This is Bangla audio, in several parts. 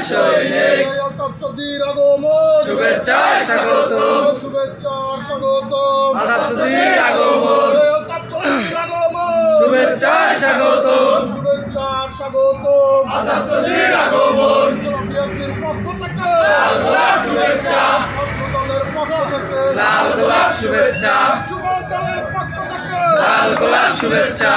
সৈনিক আতাপচদির আগমন শুভেচ্ছা স্বাগত শুভেচ্ছা স্বাগত আগমন আতাপচদির আগমন শুভেচ্ছা। স্বাগত শুভেচ্ছা। স্বাগত আতাপচুদির আগমন পক্ষ থেকে গোলাপ শুভেচ্ছা লাল গোলাপ শুভেচ্ছা। যুব দলের পক্ষ থেকে লাল গোলাপ শুভেচ্ছা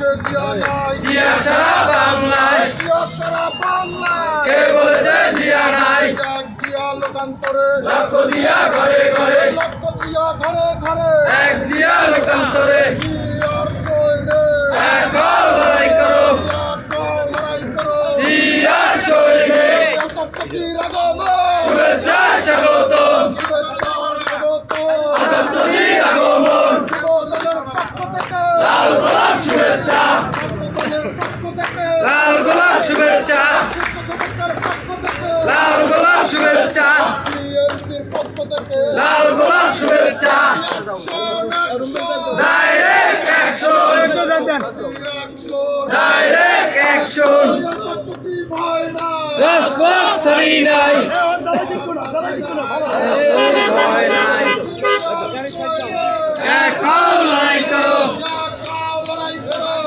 বলেছে জিয়া নাই জিয়া সারা বাংলায়। জিয়া সারা বাংলায়। কে বলেছে জিয়া নাই এক জিয়া লোকান্তরে। লক্ষ দিয়া ঘরে ঘরে। লক্ষ জিয়া ঘরে ঘরে এক জিয়া লোকান্তরে। জিয়ার সৈনিক এক লড়াই করো জিয়া লড়াই করো জিয়ার সৈনিক শুভেচ্ছা। পক্ষ থেকে লাল গোলাপ শুভেচ্ছা। ডাইরেক্ট অ্যাকশন ডাইরেক্ট অ্যাকশন রাজপথ ছাড়ি নাই। ভয় লড়াই করো।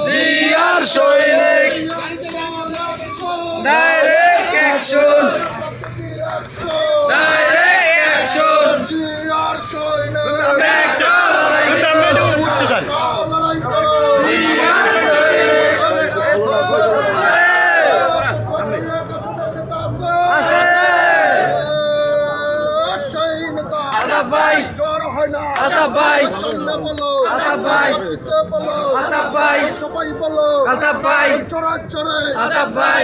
জিয়ার ডাইরেক্ট অ্যাকশন সবাই বলো আতাব ভাই